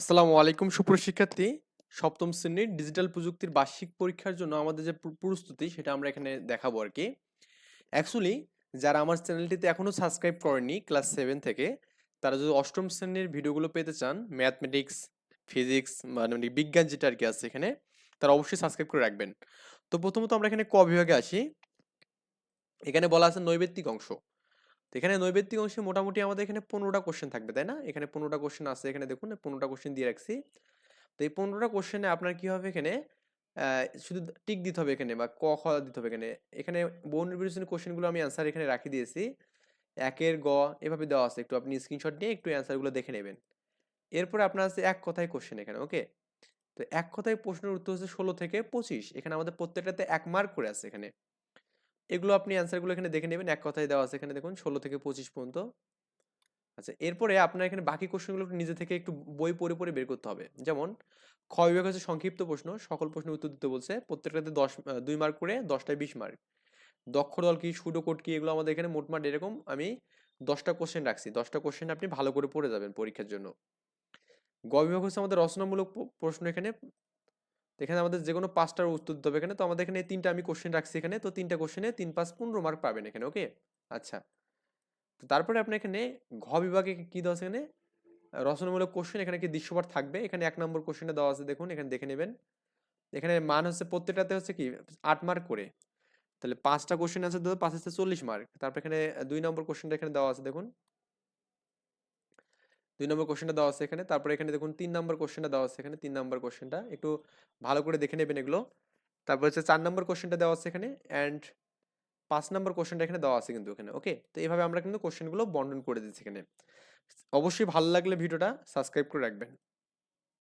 আসসালামু আলাইকুম। সুপ্রশিক্ষার্থী সপ্তম শ্রেণির ডিজিটাল প্রযুক্তির বার্ষিক পরীক্ষার জন্য আমাদের যে প্রস্তুতি, সেটা আমরা এখানে দেখাবো আর কি। অ্যাকচুয়ালি যারা আমার চ্যানেলটিতে এখনও সাবস্ক্রাইব করেনি ক্লাস সেভেন থেকে, তারা যদি অষ্টম শ্রেণির ভিডিওগুলো পেতে চান, ম্যাথমেটিক্স, ফিজিক্স মানে বিজ্ঞান যেটা আর কি আছে এখানে, তারা অবশ্যই সাবস্ক্রাইব করে রাখবেন। তো প্রথমত আমরা এখানে ক বিভাগে আসি। এখানে বলা আছে নৈবেত্তিক অংশ। তো এখানে নৈবেত্তিক অংশে মোটামুটি আমাদের এখানে পনেরোটা কোশ্চেন থাকবে, তাই না? এখানে পনেরোটা কোশ্চেন আছে, এখানে দেখুন, পনেরোটা কোশ্চেন দিয়ে রাখছি। তো এই পনেরোটা কোশ্চেনে আপনার কি হবে এখানে? শুধু টিক দিতে হবে এখানে বা ক, খ দিতে হবে এখানে। এখানে বর্ণনির্বাচনী কোশ্চেনগুলো আমি অ্যান্সার এখানে রাখি দিয়েছি। একের, গ এভাবে দেওয়া আছে। একটু আপনি স্ক্রিনশট নিয়ে একটু অ্যান্সারগুলো দেখে নেবেন। এরপরে আপনার আছে এক কথায় কোশ্চেন এখানে ওকে তো এক কথায় প্রশ্নের উত্তর হচ্ছে ষোলো থেকে পঁচিশ। এখানে আমাদের প্রত্যেকটাতে এক মার্ক করে আছে এখানে। এগুলো আপনি অ্যান্সারগুলো এখানে দেখে নেবেন, এক কথায় দেওয়া আছে এখানে দেখুন, ষোলো থেকে পঁচিশ পর্যন্ত। আচ্ছা এরপরে আপনার এখানে বাকি কোশ্চেনগুলো নিজে থেকে একটু বই পড়ে পড়ে বের করতে হবে। যেমন, খ বিভাগ হচ্ছে সংক্ষিপ্ত প্রশ্ন, সকল প্রশ্নের উত্তর দিতে বলছে, প্রত্যেকটাতে দশ দুই মার্ক করে দশটায় বিশ মার্ক দক্ষ দল কি সুডো কোড কি, এগুলো আমাদের এখানে মোটমাট এরকম, আমি দশটা কোশ্চেন রাখছি, দশটা কোশ্চেন আপনি ভালো করে পড়ে যাবেন পরীক্ষার জন্য। গ বিভাগ হচ্ছে আমাদের রচনামূলক প্রশ্ন এখানে এখানে আমাদের যে কোনো পাঁচটার উত্তর দিতে হবে এখানে। তো আমাদের এখানে তিনটা আমি কোশ্চেন রাখছি এখানে। তো তিনটা কোশ্চেনে তিন পাঁচ পনেরো মার্ক পাবেন এখানে ওকে আচ্ছা। তো তারপরে আপনি এখানে ঘ বিভাগে কি দেওয়া আছে এখানে? রচনামূলক কোশ্চেন এখানে কি দৃশ্যপট থাকবে? এখানে এক নম্বর কোশ্চেনে দেওয়া আছে, দেখুন, এখানে দেখে নেবেন। এখানে মান হচ্ছে প্রত্যেকটাতে হচ্ছে কি? আট মার্ক করে। তাহলে পাঁচটা কোশ্চেন আছে ধরো পাঁচ হচ্ছে চল্লিশ মার্ক তারপর এখানে দুই নম্বর কোশ্চেনটা এখানে দেওয়া আছে, দেখুন। দুই নম্বর কোশ্চেনটা দেওয়া আছে এখানে। তারপরে এখানে দেখুন, তিন নম্বর কোশ্চেনটা দেওয়া আছে এখানে, তিন নম্বর কোশ্চেনটা একটু ভালো করে দেখে নেবেন এগুলো। তারপর হচ্ছে চার নম্বর কোশ্চেনটা দেওয়া আছে এখানে অ্যান্ড পাঁচ নম্বর কোশ্চেনটা এখানে দেওয়া আছে কিন্তু এখানে ওকে তো এইভাবে আমরা কিন্তু কোশ্চেনগুলো বন্টন করে দিচ্ছি এখানে। অবশ্যই ভালো লাগলে ভিডিওটা সাবস্ক্রাইব করে রাখবেন।